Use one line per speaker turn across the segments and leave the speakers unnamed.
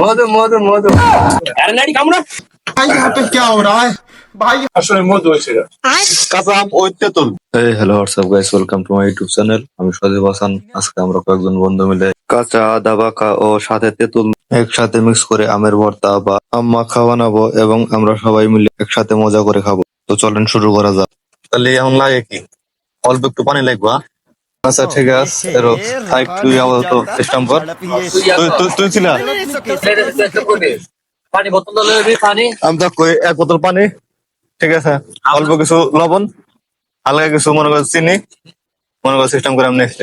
মধু মধু মধু।
নাড়ি
ভাই
কাঁচা
hello guys welcome to YouTube channel আমি সজীব হাসান। আজকে আমরা কয়েকজন বন্ধু মিলে কাঁচা দাবা খা ও সাথে তেঁতুল একসাথে মিক্স করে আমের ভর্তা বা আম্মা খাওয়া নাবো এবং আমরা সবাই মিলে একসাথে মজা করে খাব। তো চলেন শুরু করা যাক।
তাহলে এমন লাগে কি? অল্প একটু পানি লাগবা হ্যাঁ?
আচ্ছা ঠিক আছে এরো সাইড তুই আপাতত সিস্টেম কর।
তুই তুই ছিলা
পানি বোতল দিলে পানি।
আমি তো কই এক বোতল পানি। ঠিক আছে অল্প কিছু লবণ হালকা কিছু মনে কর চিনি। মনে কর সিস্টেম করে আমি নেক্সট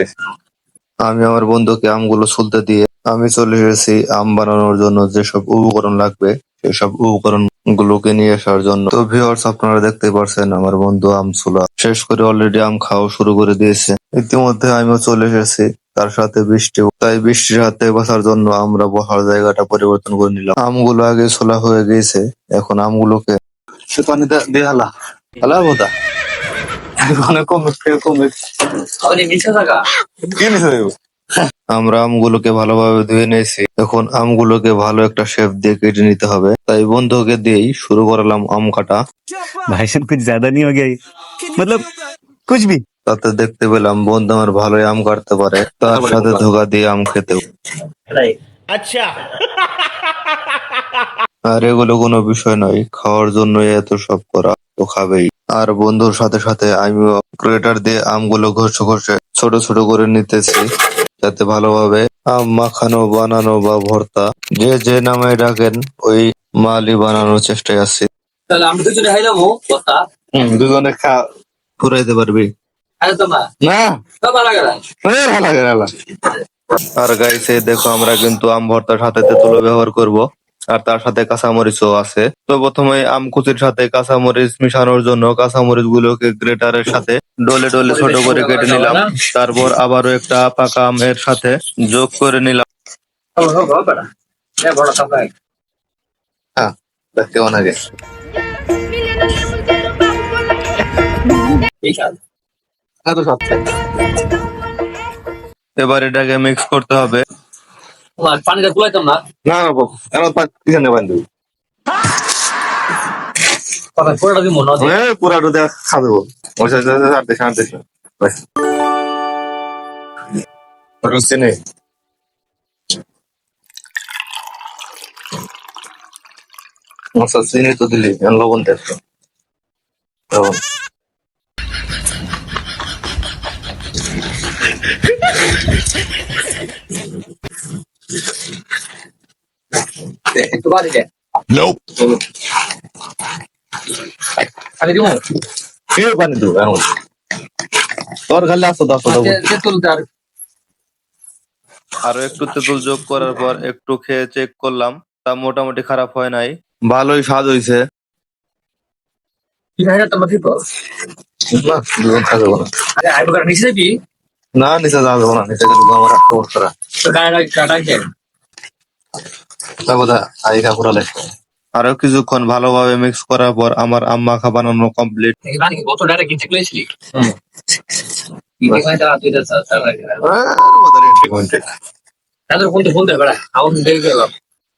আমি আমার বন্ধুকে আমগুলো ছুলতে দিয়ে আমি চলে এসেছি আম বানানোর জন্য যেসব উপকরণ লাগবে সেসব উপকরণ গুলোকে নিয়ে আসার জন্য। তো ভিউয়ার্স আপনারা দেখতে পারছেন আমার বন্ধু আম ছুলা শেষ করে অলরেডি আম খাওয়া শুরু করে দিয়েছে। ইতিমধ্যে আমিও চলে এসেছি তার সাথে বৃষ্টি তাই বৃষ্টির হাতে বাঁচার জন্য আমরা বসার জায়গাটা পরিবর্তন করে নিলাম আমগুলো আগে ছোলা হয়ে গেছে এখন আমগুলোকে
সে পানি দিয়ে হালা হালা বোধা মানে কমে কমে
আপনি মিশে থাকা
কি নিছে দেবো
আমরা আমগুলোকে ভালোভাবে ধুয়ে নিয়েছি এখন আমগুলোকে ভালো একটা শেপ দিয়ে কেটে নিতে হবে তাই বন্ধুকে দিয়েই শুরু করলাম আম কাটা
भाई साहब कुछ ज्यादा नहीं हो गया ये? मतलब कुछ भी
তাতে দেখতে পেলাম বন্ধু আমার ভালোই আম কাটতে পারে তার সাথে ধোকা দিয়ে আম খেতেও। আর এগুলো কোনো বিষয় নয় খাওয়ার জন্য এত সব করা তো খাবেই। আর বন্ধুর সাথে সাথে আমিও ক্রেটার দিয়ে আমগুলো ঘষে ঘষে ছোট ছোট করে নিতেছি যাতে ভালোভাবে আম মাখানো বানানো বা ভর্তা যে যে নামে ডাকেন ওই মালই বানানোর চেষ্টায় আছি।
তাহলে আমি দুজনে কথা
হুম, দুজনে খা
ফুরাইতে পারবি।
আরে
গাইছে দেখো আমরা কিন্তু আম ভর্তার সাথে তেঁতুলো ব্যবহার করব। আর তার সাথে কাঁচামরিচও আছে। তো প্রথমে আম কুচির সাথে কাঁচামরিচ মিশানোর জন্য কাঁচামরিচ গুলোকে গ্রেটারের সাথে ডলে ডলে ছোট করে কেটে নিলাম। তারপর আবারও একটা পাকা আমের সাথে যোগ করে নিলাম। হ্যাঁ দেখতে অনেকে
ঠিক আছে
এত সত্যি
এবার এটাকে মিক্স করতে হবে।
পানিটা কুলাইতাম না।
না না বাবু এখন পিছনে
পুরোটা কি মনে হয়
খা দেবো। সাথে চিনি
আচ্ছা চিনি তো দিলি লবণ দেখ। লবণ।
একটু বাড়ি যায় আমি দিব
কে পানি দেবো এখন তোর খালি আসো দশ
তুলতে আর
আরও একটু তেঁতুল যোগ করার পর একটু খেয়ে চেক করলাম তা মোটামুটি খারাপ হয় নাই। ভালোই স্বাদ হয়েছে
তিন হাজার টাকা
না
নিচে যাবি
না নিচে যাব না নিচে গেলে আমার আটকা লাগবে
আরও কিছুক্ষণ ভালোভাবে মিক্স করার পর আমার আম্মা মাখা বানানো কমপ্লিট
মানে তাদের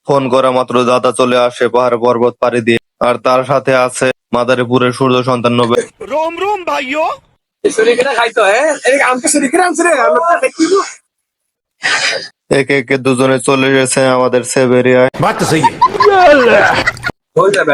ফোন করে
মাত্র দাদা চলে আসে পাহাড় পর্বত পাড়ি দিয়ে। আর তার সাথে আছে মাদারীপুরের সূর্য সন্তান নবে
সুরি কেনা খাইতো হ্যাঁ
একে একে দুজনে চলে গেছে আমাদের সেভেরিয়ায়
হই যাবে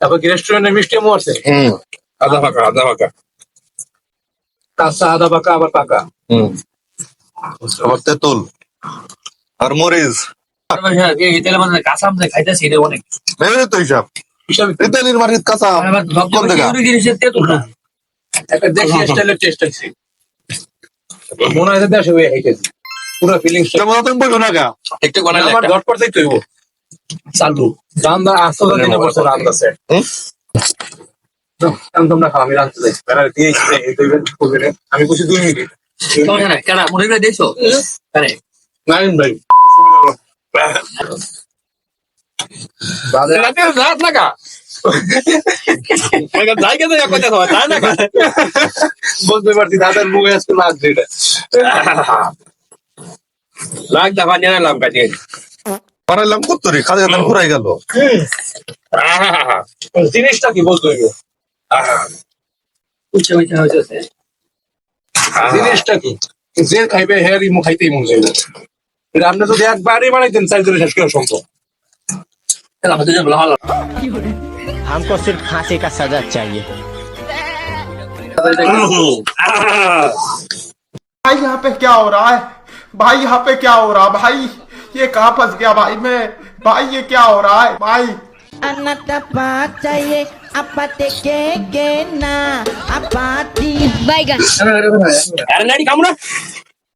তারপর কি রেস্টুরেন্টে মিষ্টি মরছে
হুম।
আদা পাকা আদা পাকা। কাঁচা আদা পাকা আবার পাকা।
হুম। আবার তেঁতুল আর মরিচ।
তেলে কাঁচা আম যে খাইতেছি এটা অনেক।
তো হিসাব
হিসাবে
ইতালির মাটির কাঁচা আম।
আবার
কোন জায়গা?
তেঁতুল না।
একটা দেশি স্টাইলের টেস্ট আছে। মনে হয় যে দেশে হয়ে খাইতেছি। পুরো ফিলিংস
যেমন তুমি বলছো না গা
একটু বানাইলে
আমার ঝটপট দেখতে হইব।
চালু।
রান্দা আসতে দিনে বসে রান্দাছে।
হুম?
তোমরা খাও আমি বসে দুই মিনিট।
কেন মনে করে দিয়েছ?
নাইন ভাই।
রাত লাগা যাই গেছে কথা তাই না
বলতে পারছি দাদার মুখে আজকে লাগছে এটা
লাগ দফা নিয়ে লাভ কাটিয়ে
বানাইলাম কত্তরি খালি খালি ঘুরাই গেল
জিনিসটা কি বলতে হইব
উচ্চ উচ্চ হয়েছে
জিনিসটা কি যে খাইবে হেয়ার ইমু খাইতেই মন চাইবে এটা আপনি যদি একবারই বানাইতেন চাই ধরে শেষ করা সম্ভব
আমাদের জন্য ভালো
हमको सिर्फ फांसी का सजा चाहिए
भाई यहाँ पे क्या हो रहा है भाई यहाँ पे क्या हो रहा है भाई ये कहाँ फंस गया भाई? मैं भाई ये क्या हो रहा है? भाई।
अनाथ के ना
अपाती
बैगन अरे ना।